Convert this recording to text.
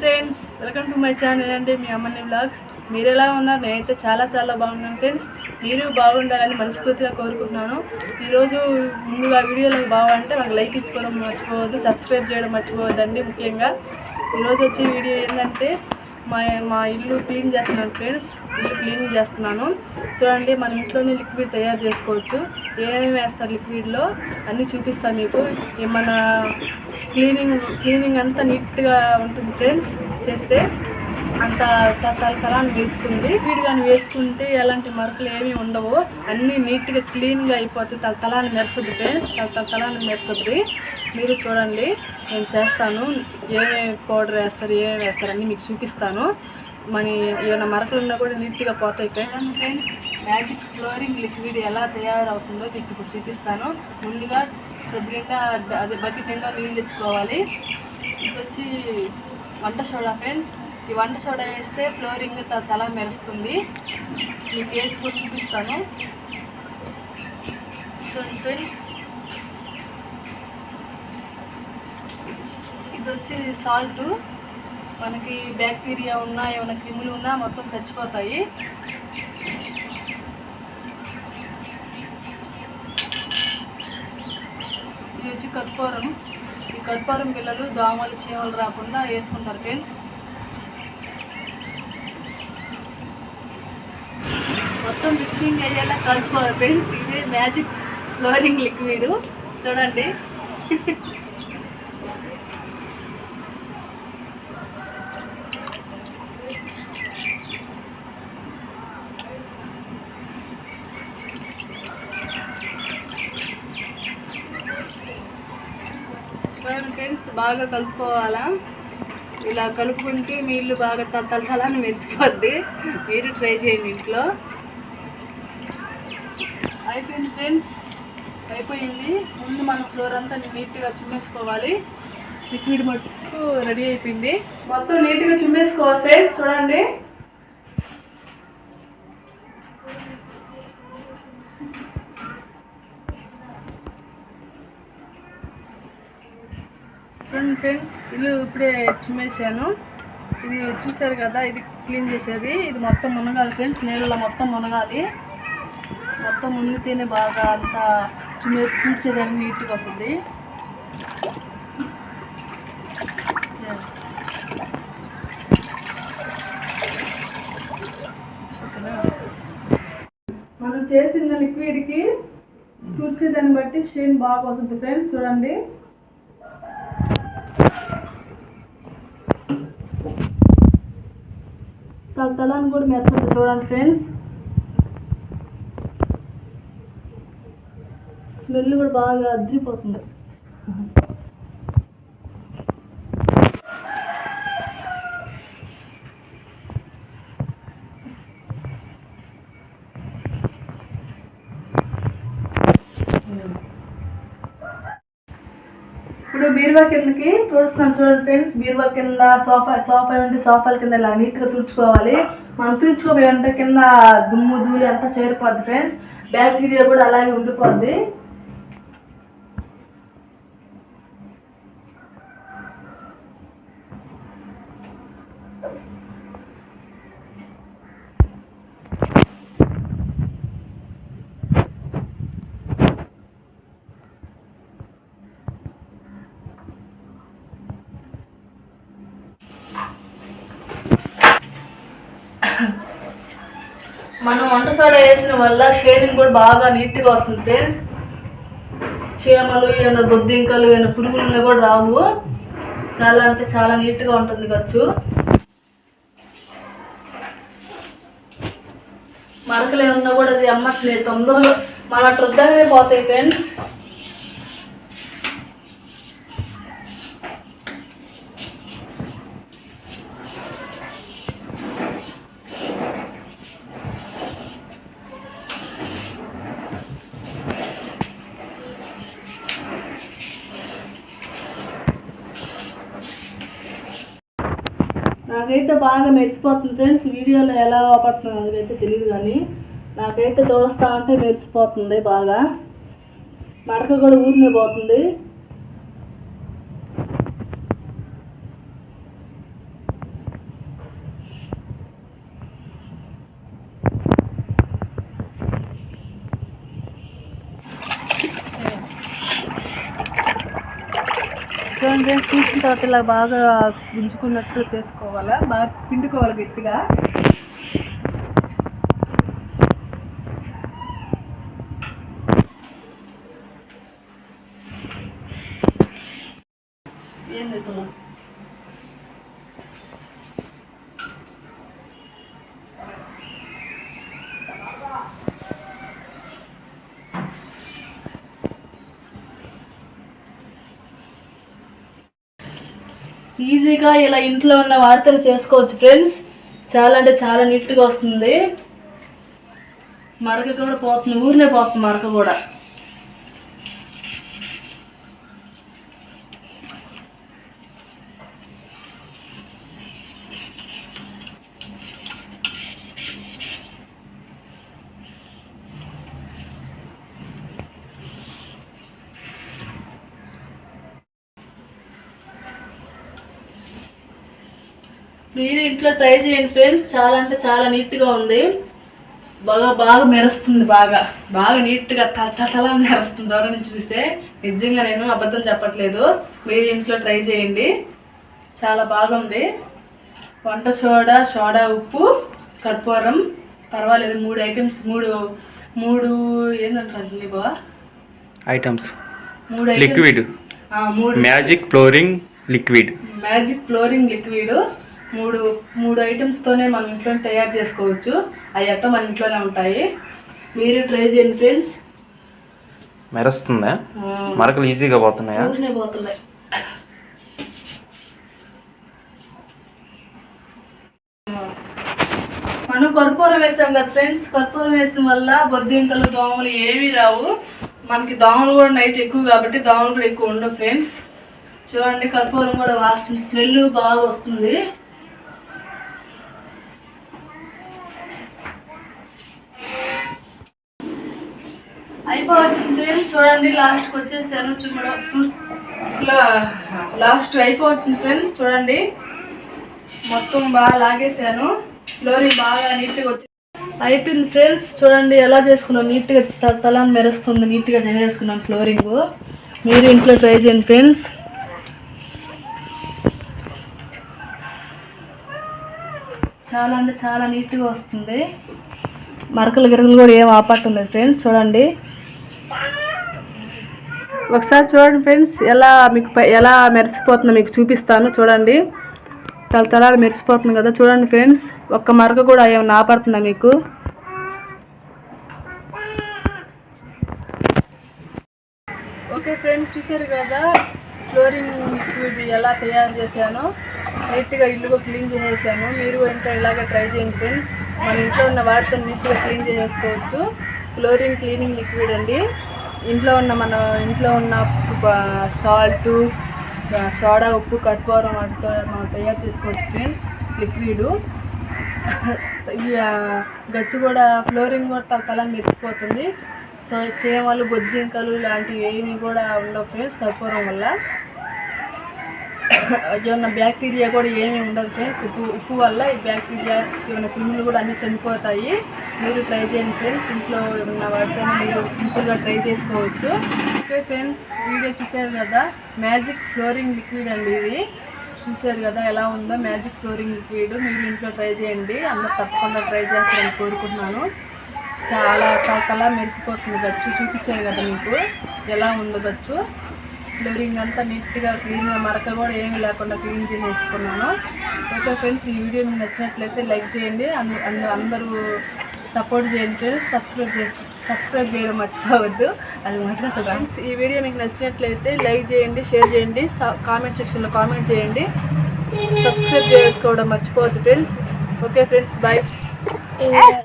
Friends welcome to my channel అండి మీ అమ్మని బ్లాగ్స్ మీరు ఎలా ఉన్నారు? నేనైతే చాలా చాలా బాగున్నాను ఫ్రెండ్స్. మీరు బాగుండాలని మనస్ఫూర్తిగా కోరుకుంటున్నాను. ఈరోజు ముందుగా వీడియోలో బాగుంటే మాకు లైక్ ఇచ్చుకోవడం మర్చిపోవద్దు సబ్స్క్రైబ్ చేయడం మర్చిపోవద్దండి ముఖ్యంగా. ఈరోజు వచ్చే వీడియో ఏంటంటే మా మా ఇల్లు క్లీన్ చేస్తున్నాను ఫ్రెండ్స్. ఇల్లు క్లీన్ చేస్తున్నాను. చూడండి మన ఇంట్లోనే లిక్విడ్ తయారు చేసుకోవచ్చు. ఏమేమి వేస్తారు లిక్విడ్లో? అన్నీ చూపిస్తాను మీకు. మన క్లీనింగ్ క్లీనింగ్ అంతా నీట్గా ఉంటుంది ఫ్రెండ్స్ చేస్తే. అంత తలాన్ని వేస్తుంది. వీడు కానీ వేసుకుంటే ఎలాంటి మరకలు ఏమీ ఉండవు. అన్నీ నీట్గా క్లీన్గా అయిపోతే తల తలాన్ని మెరుస్తుంది ఫ్రెండ్స్. తల తలాన్ని మెరుస్తుంది మీరు చూడండి నేను చేస్తాను. ఏమేమి పౌడర్ వేస్తారు ఏమేమి వేస్తారు అన్నీ మీకు చూపిస్తాను. మన ఏమైనా మరకలు ఉన్నా కూడా నీట్గా పోతాయి friends. Friends magic flooring liquid ఎలా తయారవుతుందో మీకు ఇప్పుడు చూపిస్తాను. ముందుగా రెండు నిండా అదే బకెట్ నిండా నీళ్ళు తెచ్చుకోవాలి. ఇది వచ్చి వంట సోడా ఫ్రెండ్స్. ఈ వంట సోడా వేస్తే ఫ్లోరింగ్ త- తల మెరుస్తుంది. మీకు వేసి కూడా చూపిస్తాను. చూడండి ఫ్రెండ్స్. ఇది వచ్చి సాల్ట్. మనకి బ్యాక్టీరియా ఉన్నా ఏమైనా క్రిములు ఉన్నా మొత్తం చచ్చిపోతాయి. ఇది వచ్చి కర్పూరం. ఈ కర్పూరం పిల్లలు దోమలు చీమలు రాకుండా వేసుకుంటారు ఫ్రెండ్స్. మొత్తం మిక్సింగ్ అయ్యేలా కలుపుకోవాలి ఫ్రెండ్స్ ఇదే మ్యాజిక్ ఫ్లోరింగ్ లిక్విడ్ చూడండి. చూడండి ఫ్రెండ్స్ బాగా కలుపుకోవాలా? ఇలా కలుపుకుంటే నీళ్ళు బాగా తల తలని మెరిసిపోద్ది. మీరు ట్రై చేయండి ఇంట్లో. అయిపోయింది ఫ్రెండ్స్. అయిపోయింది. ముందు మన ఫ్లోర్ అంతా నీట్గా చుమ్మేసుకోవాలి. లిక్విడ్ మట్టుకు రెడీ అయిపోయింది. మొత్తం నీట్గా చుమ్మేసుకోవాలి ఫ్రెండ్స్. చూడండి. చూడండి ఫ్రెండ్స్ ఇల్లు ఇప్పుడే చుమ్మేసాను. ఇది చూసారు కదా ఇది క్లీన్ చేసేది. ఇది మొత్తం మునగాలి ఫ్రెండ్స్. నీళ్ళలో మొత్తం మునగాలి. మొత్తం మునిగితేనే బాగా అంతా చుమ్మే తుడిచేదానికి నీట్గా వస్తుంది. మనం చేసిన లిక్విడ్కి తుడిచేదాన్ని బట్టి షేన్ బాగా వస్తుంది ఫ్రెండ్స్ చూడండి. తల తలని కూడా మెత్తది చూడండి ఫ్రెండ్స్ స్మెల్ కూడా బాగా అద్రిపోతుంది. ఇప్పుడు బీరువా కిందకి తుడుస్తున్నాను చూడండి ఫ్రెండ్స్ బీరువా కింద సోఫా సోఫా ఉంటే సోఫాల కింద ఇలా నీట్గా తుడుచుకోవాలి. మనం తుడుచుకోవాలంటే కింద దుమ్ము ధూళి అంతా చేరిపోద్ది ఫ్రెండ్స్. బ్యాక్టీరియా కూడా అలాగే ఉండిపోద్ది. మనం వంట సోడా వేసిన వల్ల షేడింగ్ కూడా బాగా నీట్గా వస్తుంది ఫ్రెండ్స్. చీమలు ఏమైనా బొద్దింకలు ఏమైనా పురుగులు కూడా రావు. చాలా అంటే చాలా నీట్గా ఉంటుంది ఖర్చు. మరకలు ఏమన్నా కూడా అది అమ్మట్లేదు. తొందరగా మన వృద్ధాగానే పోతాయి ఫ్రెండ్స్. నాకైతే బాగా మెరిసిపోతుంది ఫ్రెండ్స్. వీడియోలో ఎలా పడుతుంది అదైతే తెలియదు కానీ నాకైతే తోడుస్తా ఉంటే మెరిసిపోతుంది బాగా. మడక కూడా ఊరినే పోతుంది. చూడండి ఫ్రెండ్స్ చూసిన తర్వాత ఇలా బాగా గుంజుకున్నట్టు చేసుకోవాలా? బాగా పిండుకోవాలి గట్టిగా. ఏం ఈజీగా ఇలా ఇంట్లో ఉన్న వార్తలు చేసుకోవచ్చు ఫ్రెండ్స్ చాలా అంటే చాలా నీట్గా వస్తుంది. మరక కూడా పోతుంది ఊరినే పోతుంది మరక కూడా. మీరు ఇంట్లో ట్రై చేయండి ఫ్రెండ్స్. చాలా అంటే చాలా నీట్గా ఉంది. బాగా బాగా మెరుస్తుంది బాగా. బాగా నీట్గా తల మెరుస్తుంది. దూరం నుంచి చూస్తే నిజంగా నేను అబద్ధం చెప్పట్లేదు. మీరు ఇంట్లో ట్రై చేయండి. చాలా బాగుంది వంట సోడా సోడా ఉప్పు కర్పూరం. పర్వాలేదు మూడు ఐటమ్స్ మూడు మూడు ఏంటంటారు నీ బావ? ఐటమ్స్. మూడు లిక్విడ్. మూడు. Magic flooring liquid. Magic flooring liquid. మూడు మూడు ఐటమ్స్తోనే మనం ఇంట్లోనే తయారు చేసుకోవచ్చు. అవి అట్ట మన ఇంట్లోనే ఉంటాయి. మీరు ట్రై చేయండి ఫ్రెండ్స్. మెరుస్తుందా? మరకలు ఈజీగా పోతున్నాయా? ఊరినే పోతున్నాయి. మనం కర్పూరం వేసాం కదా ఫ్రెండ్స్. కర్పూరం వేసిన వల్ల బొద్దింకలు దోమలు ఏమీ రావు. మనకి దోమలు కూడా నైట్ ఎక్కువ కాబట్టి దోమలు కూడా ఎక్కువ ఉండవు ఫ్రెండ్స్. చూడండి కర్పూరం కూడా వాసన స్మెల్ బాగా వస్తుంది. అయిపోవచ్చింది. ఫ్రెండ్స్ చూడండి లాస్ట్కి వచ్చేసాను చుమ్మడ లాస్ట్ అయిపోవచ్చింది ఫ్రెండ్స్ చూడండి. మొత్తం బాగా లాగేసాను. ఫ్లోరింగ్ బాగా నీట్గా వచ్చి అయిపోయింది ఫ్రెండ్స్ చూడండి ఎలా చేసుకున్నాం. నీట్గా తలాన్ని మెరుస్తుంది నీట్గా చేసుకున్నాం ఫ్లోరింగ్ మీరు ఇంట్లో ట్రై చేయండి ఫ్రెండ్స్ చాలా అంటే చాలా నీట్గా వస్తుంది. మరకలు గిరకలు కూడా ఏం ఆపట్టం ఉంది ఫ్రెండ్స్ చూడండి. ఒకసారి చూడండి ఫ్రెండ్స్ ఎలా మీకు ఎలా మెరిసిపోతుందో మీకు చూపిస్తాను. చూడండి తలతలాలు మెరిసిపోతుంది కదా. చూడండి ఫ్రెండ్స్ ఒక్క మరక కూడా ఏమైనా ఆపడుతుందా మీకు? ఓకే ఫ్రెండ్స్ చూసారు కదా ఫ్లోరింగ్ లిక్విడ్ ఎలా తయారు చేశానో నీట్గా ఇల్లుగా క్లీన్ చేసేసాను. మీరు ఇంట్లో ఇలాగే ట్రై చేయండి ఫ్రెండ్స్. మన ఇంట్లో ఉన్న వాటితో నీట్గా క్లీన్ చేసేసుకోవచ్చు. ఫ్లోరింగ్ క్లీనింగ్ లిక్విడ్ అండి. ఇంట్లో ఉన్న మన ఇంట్లో ఉన్న సాల్ట్ సోడా ఉప్పు కర్పూరం వాటితో మనం తయారు చేసుకోవచ్చు ఫ్రెండ్స్ లిక్విడ్. గచ్చు కూడా ఫ్లోరింగ్ కూడా తల మెరిసిపోతుంది. సో చీమలు బొద్దింకలు లాంటివి ఏమి కూడా ఉండవు ఫ్రెండ్స్ కర్పూరం వల్ల. ఏమన్నా బ్యాక్టీరియా కూడా ఏమీ ఉండదు ఫ్రెండ్స్ ఉప్పు ఉప్పు వల్ల ఈ బ్యాక్టీరియా ఏమైనా క్రిములు కూడా అన్నీ చనిపోతాయి. మీరు ట్రై చేయండి ఫ్రెండ్స్ ఇంట్లో ఏమన్నా వాటితో మీరు సింపుల్గా ట్రై చేసుకోవచ్చు. ఓకే ఫ్రెండ్స్ వీడియో చూసారు కదా? మ్యాజిక్ ఫ్లోరింగ్ లిక్విడ్ అండి ఇది. చూసారు కదా ఎలా ఉందో? మ్యాజిక్ ఫ్లోరింగ్ లిక్విడ్ మీరు ఇంట్లో ట్రై చేయండి. అందరు తప్పకుండా ట్రై చేస్తారని కోరుకుంటున్నాను. చాలా కలకలా మెరిసిపోతుంది గచ్చు చూపించాను కదా మీకు. ఎలా ఉందో గచ్చు. ఫ్లోరింగ్ అంతా నీట్గా క్లీన్గా మరక కూడా ఏమీ లేకుండా క్లీన్ చేసేసుకున్నాను. ఓకే ఫ్రెండ్స్ ఈ వీడియో మీకు నచ్చినట్లయితే లైక్ చేయండి. అందు అందు- అందరూ సపోర్ట్ చేయండి ఫ్రెండ్స్. సబ్స్క్రైబ్ చే సబ్స్క్రైబ్ చేయడం మర్చిపోవద్దు. అది మాత్రం ఫ్రెండ్స్ ఈ వీడియో మీకు నచ్చినట్లయితే లైక్ చేయండి షేర్ చేయండి కామెంట్ సెక్షన్లో కామెంట్ చేయండి. సబ్స్క్రైబ్ చేసుకోవడం మర్చిపోవద్దు ఫ్రెండ్స్. Okay friends bye.